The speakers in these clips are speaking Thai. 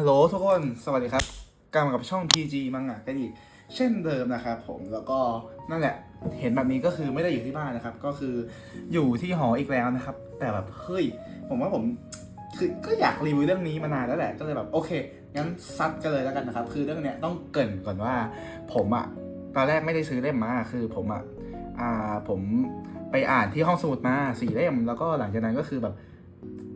ฮัลโหลทุกคน สวัสดีครับ กลับมากับช่อง PG มังงะกันอีก เช่นเดิมนะครับผมแล้วก็นั่นแหละ เห็นแบบนี้ก็คือไม่ได้อยู่ที่บ้านนะครับ ก็คืออยู่ที่หออีกแล้วนะครับ แต่แบบเฮ้ย ผมว่าผมคือก็อยากรีวิวเรื่องนี้มานานแล้วแหละ ก็เลยแบบโอเค งั้นซัดกันเลยแล้วกันนะครับ คือเรื่องเนี้ยต้องเกรินก่อนว่า ผมอะตอนแรกไม่ได้ซื้อเล่มมา คือผมอะอ่าผมไปอ่านที่ห้องสมุดมาสี่เล่ม แล้วก็หลังจากนั้นก็คือแบบ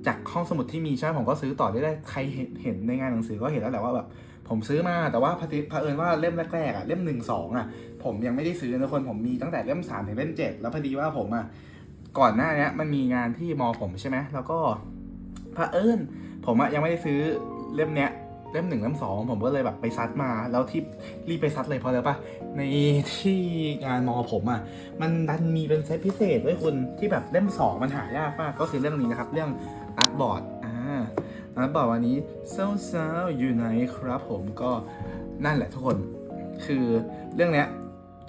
จากห้องสมุดที่มีใช่ไหมผมก็ซื้อต่อได้ได้ใครเห็นเห็นในงานหนังสือก็เห็นแล้วแหละว่าแบบผมซื้อมาแต่ว่าพอดีเผอิญว่าเล่มแรกๆอะเล่มหนึ่งสองอะผมยังไม่ได้ซื้อนะทุกคนผมมีตั้งแต่เล่มสามถึงเล่มเจ็ดแล้วพอดีว่าผมอะก่อนหน้านี้มันมีงานที่มอผมใช่ไหมแล้วก็เผอิญผมอะยังไม่ได้ซื้อเล่มเนี้ยเล่มหนึ่งเล่มสองผมก็เลยแบบไปซัดมา แล้วที่รีบไปซัดเลยเพราะอะไรปะในที่งานมอผมอะ มันดันมีเป็นเซตพิเศษไว้ยคุณที่แบบเล่มสองมันหายากมากก็คือเรื่องนี้นะครับ เรื่อง อาบอร์ดอ่าอาร์ตบอร์ดวันนี้เศร้าๆอยู่ไหนครับผมก็นั่นแหละทุกคน คือเรื่องเนี้ย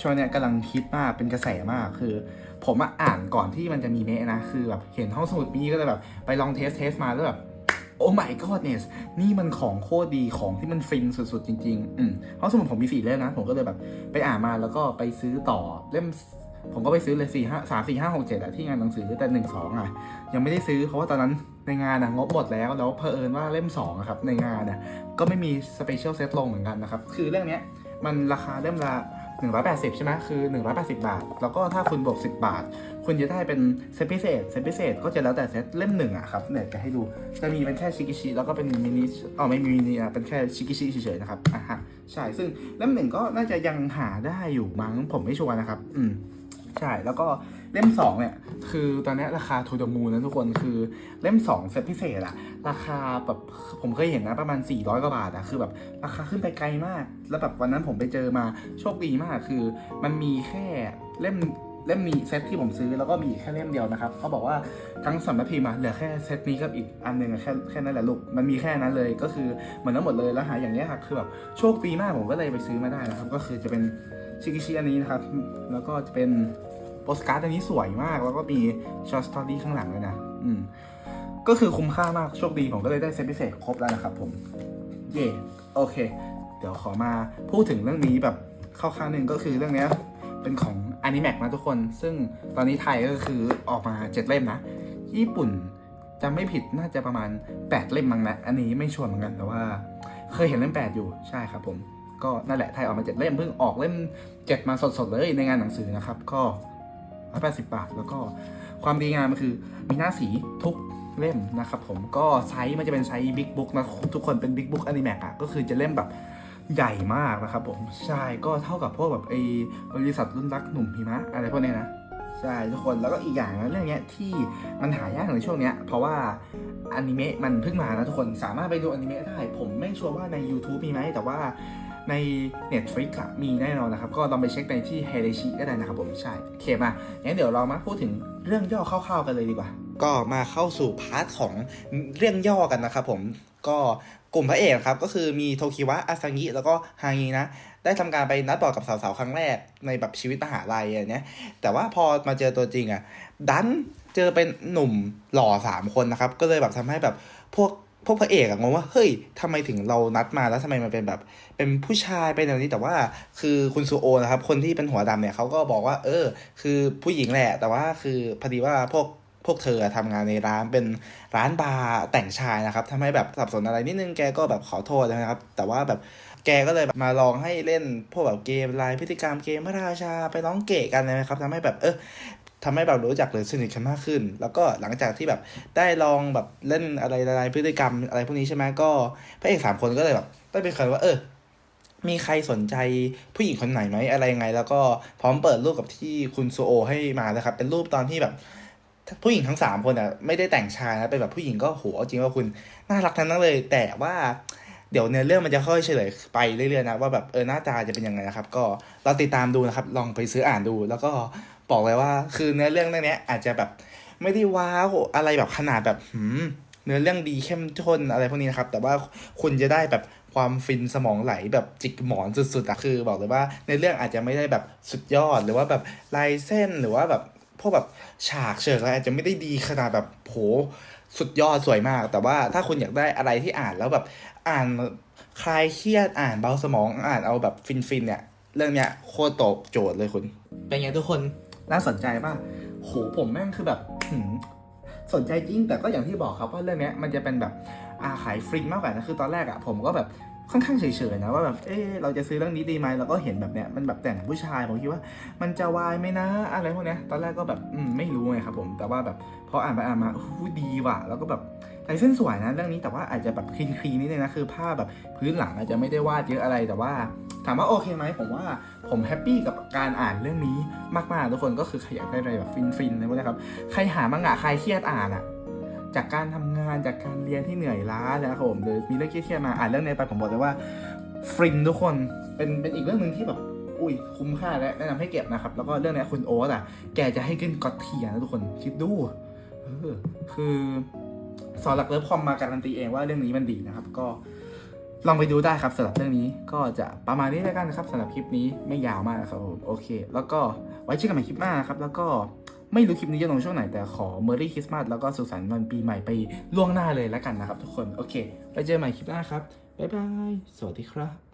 ช่วงเนี้ยกำลังคิดมากเป็นกระแสมากคือ ผมอะอ่านก่อนที่มันจะมีเมะนะ คือแบบเห็นห้องสมุดมีก็เลยแบบไปลองเทสเทสมาแล้วแบบโอ้ my god เนี่ยนี่มันของโคตรดีของที่มันฟินสุดๆ จริง ๆ อืมห้องสมุดผมมีสี่เล่มนะ ผมก็เลยแบบไปอ่านมาแล้วก็ไปซื้อต่อเล่ม ผมก็ไปซื้อเลยสี่ห้าสามสี่ห้าหกเจ็ดอะที่งานหนังสือแต่หนึ่งสองอะยังไม่ได้ซื้อเพราะว่าตอนนั้นในงานอะงบหมดแล้วแล้วเผอิญว่าเล่มสองอะครับในงานอะก็ไม่มีสเปเชียลเซตลงเหมือนกันนะครับคือเรื่องเนี้ยมันราคาเล่มละ180 ใช่ไหมคือ 180 บาท แล้วก็ถ้าคุณบวก 10 บาท คุณจะได้เป็นเซตพิเศษ เซตพิเศษก็จะแล้วแต่เซตเล่มหนึ่งอะครับ เนี่ยจะให้ดู จะมีเป็นแค่ชิกิชิ แล้วก็เป็นมินิอ๋อไม่มีมินิอะเป็นแค่ชิกิชิเฉยๆนะครับ อะฮะ ใช่ซึ่งเล่มหนึ่งก็น่าจะยังหาได้อยู่มั้งผมไม่ชัวร์นะครับ อืมใช่แล้วก็เล่ม2เนี่ยคือตอนนี้ราคาทูดมูนะทุกคนคือเล่ม2เซตพิเศษอะราคาแบบผมเคยเห็นนะประมาณ 400 กว่าบาทอะคือแบบราคาขึ้นไปไกลมาก แล้วแบบวันนั้นผมไปเจอมาโชคดีมากคือ มันมีแค่เล่ม เล่มนี้เซตที่ผมซื้อแล้วก็มีแค่เล่มเดียวนะครับเขาบอกว่าทั้งสำนักพิมพ์เหลือแค่เซตนี้กับอีกอันหนึ่งแค่แค่นั้นแหละลูกมันมีแค่นั้นเลยก็คือเหมือนทั้งหมดเลยแล้วหาอย่างเงี้ยครับคือแบบโชคดีมากผมก็เลยไปซื้อมาได้นะครับ ก็คือจะเป็นชิกิชิอันนี้นะครับ แล้วก็จะเป็นโปสการ์ดอันนี้สวยมาก แล้วก็มีช็อตสตอรี่ข้างหลังเลยนะอืมก็คือคุ้มค่ามากโชคดีผมก็เลยได้เซตพิเศษครบแล้วนะครับ ผมเย่โอเค เดี๋ยวขอมาพูดถึงเรื่องนี้แบบข้าข้างหนึ่งก็คือเรื่องเนี้ย เป็นของ a n i m a x นะทุกคน ซึ่งตอนนี้ไทยก็คือออกมาเจ็ดเล่มนะ ญี่ปุ่นจำไม่ผิดน่าจะประมาณ 8 เล่มมั้งนะ อันนี้ไม่ชัวร์เหมือนกันแต่ว่า เคยเห็นเล่ม 8 อยู่ใช่ครับผม ก็นั่นแหละไทยออกมาเจ็ดเล่มเพิ่งออกเล่มเจ็ดมาสดๆเลยในงานหนังสือนะครับ ก็180 บาท แล้วก็ความดีงามมันคือมีหน้าสีทุกเล่มนะครับผมก็ไซส์มันจะเป็นไซส์บิ๊กบุ๊กนะทุกคนเป็นบิ๊กบุ๊กอนิแมกอะก็คือจะเล่มแบบ ใหญ่มากนะครับผมใช่ก็เท่ากับพวกแบบไอ้บริษัทรุ่นรักหนุ่มหิมะอะไรพวกเนี้ยนะใช่ทุกคนแล้วก็อีกอย่างนะเรื่องเนี้ยที่มันหายากในช่วงเนี้ยเพราะว่าอนิเมะมันเพิ่งมานะทุกคนสามารถไปดูอนิเมะได้ ผมไม่ชัวร์ว่าใน YouTube มีไหมแต่ว่าใน Netflix อะมีแน่นอนนะครับ ก็ลองไปเช็คในที่ h e r e s h i ก็ได้นะครับผมใช่โอเคมางั้นเดี๋ยวเรามาพูดถึงเรื่องย่อคร่าวๆกันเลยดีกว่า ก็มาเข้าสู่พาร์ทของเรื่องย่อกันนะครับผมก็กลุ่มพระเอกครับก็คือมีโทคิวะอาซังิแล้วก็ฮางินะได้ทำการไปนัดบอกับสาวๆ ครั้งแรกในแบบชีวิตมหาลัยอะไรเนี้ยแต่ว่าพอมาเจอตัวจริงอะดันเจอเป็นหนุ่มหล่อสามคนนะครับ ก็เลยแบบทำให้แบบพวกพวกพระเอกอะงงว่าเฮ้ยทำไมถึงเรานัดมาแล้วทำไมมันเป็นแบบ เป็นผู้ชายเป็นแบบนี้แต่ว่าคือคุณซูโอนะครับ คนที่เป็นหัวดำเนี่ยเขาก็บอกว่า เออ คือผู้หญิงแหละ แต่ว่าคือพอดีว่าพวก พวกเธอทำงานในร้านเป็นร้านบาร์แต่งชายนะครับทำให้แบบสับสนอะไรนิดนึงแกก็แบบขอโทษนะครับ แต่ว่าแบบแกก็เลยแบบมาลองให้เล่นพวกแบบเกมลายพฤติกรรมเกมพระราชาไปร้องเกะกันนะครับทำให้แบบเออทำให้แบบรู้จักหรือสนิทกันมากขึ้น แล้วก็หลังจากที่แบบได้ลองแบบเล่นอะไรลายพฤติกรรมอะไรพวกนี้ใช่ไหมก็พระเอกสามคนก็เลยแบบได้ไปคุยว่าเออมีใครสนใจผู้หญิงคนไหนไหมอะไรยังไง แล้วก็พร้อมเปิดรูปกับที่คุณซูโอให้มานะครับ เป็นรูปตอนที่แบบ ผู้หญิงทั้งสามคนอะไม่ได้แต่งชายนะเป็นแบบผู้หญิงก็โหจริงว่าคุณน่ารักทั้งนั้นเลย แต่ว่าเดี๋ยวเนื้อเรื่องมันจะค่อยเฉลยไปเรื่อยๆนะว่าแบบเออหน้าตาจะเป็นยังไงนะครับ ก็เราติดตามดูนะครับ ลองไปซื้ออ่านดู แล้วก็บอกเลยว่าคือเนื้อเรื่องเรื่องนี้อาจจะแบบไม่ได้ว้าวอะไรแบบขนาดแบบหืมเนื้อเรื่องดีเข้มข้นอะไรพวกนี้นะครับ แต่ว่าคุณจะได้แบบความฟินสมองไหลแบบจิกหมอนสุดๆอะคือ บอกเลยว่าในเรื่องอาจจะไม่ได้แบบสุดยอดหรือว่าแบบลายเส้นหรือว่าแบบ พวกแบบฉากเฉิกอะไรอาจจะไม่ได้ดีขนาดแบบโหสุดยอดสวยมาก แต่ว่าถ้าคุณอยากได้อะไรที่อ่านแล้วแบบอ่านคลายเครียดอ่านเบาสมองอ่านเอาแบบฟินๆเนี่ย เรื่องเนี้ยโคตรตอบโจทย์เลยคุณ เป็นไงทุกคนน่าสนใจป่ะโหผมแม่งคือแบบสนใจจริงแต่ก็อย่างที่บอกครับว่าเรื่องเนี้ยมันจะเป็นแบบอาขายฟรีมากกว่านะคือตอนแรกอะผมก็แบบ ค่อนข้างเฉยๆนะว่าแบบเออเราจะซื้อเรื่องนี้ดีไหมเราก็เห็นแบบเนี้ยมันแบบแต่งผู้ชายผมคิดว่า มันจะวายไหมนะอะไรพวกเนี้ยตอนแรกก็แบบอืมไม่รู้ไงครับผมแต่ว่าแบบพออ่านไปอ่านมาอู้ดีว่ะแล้วก็แบบลายเส้นสวยนะเรื่องนี้แต่ว่าอาจจะแบบคลีนคลีนนิดนึงนะคือผ้าแบบพื้นหลังอาจจะไม่ได้วาดเยอะอะไรแต่ว่า ถามว่าโอเคไหมผมว่าผมแฮปปี้กับการอ่านเรื่องนี้มากๆทุกคนก็คือใครอยากได้อะไรแบบฟินๆนะพวกนี้ครับใครหามังงะใครเครียดอ่านอะ จากการทำงานจากการเรียนที่เหนื่อยล้านะครับผมหรือมีเรื่องเครียดมาอ่านเรื่องในไปผมบอกเลยว่าฟรินทุกคนเป็นเป็นอีกเรื่องหนึ่งที่แบบอุ้ยคุ้มค่าและแนะนำให้เก็บนะครับ แล้วก็เรื่องนี้คุณโอ๊ตอะแกจะให้ขึ้นก็ตเทียนะทุกคนคิดดูเออคือสอนหลักเลิฟคอมมาการันตีเองว่าเรื่องนี้มันดีนะครับ ก็ลองไปดูได้ครับสำหรับเรื่องนี้ก็จะประมาณนี้แล้วกันนะครับสำหรับคลิปนี้ไม่ยาวมากครับโอเค แล้วก็ไว้เจอกันใหม่คลิปหน้านะครับ แล้วก็ ไม่รู้คลิปนี้จะลงช่วงไหนแต่ขอ Merry Christmas แล้วก็สุขสันต์วันปีใหม่ไปล่วงหน้าเลยแล้วกันนะครับทุกคน โอเค ไปเจอกันใหม่คลิปหน้าครับ บ๊ายบาย สวัสดีครับ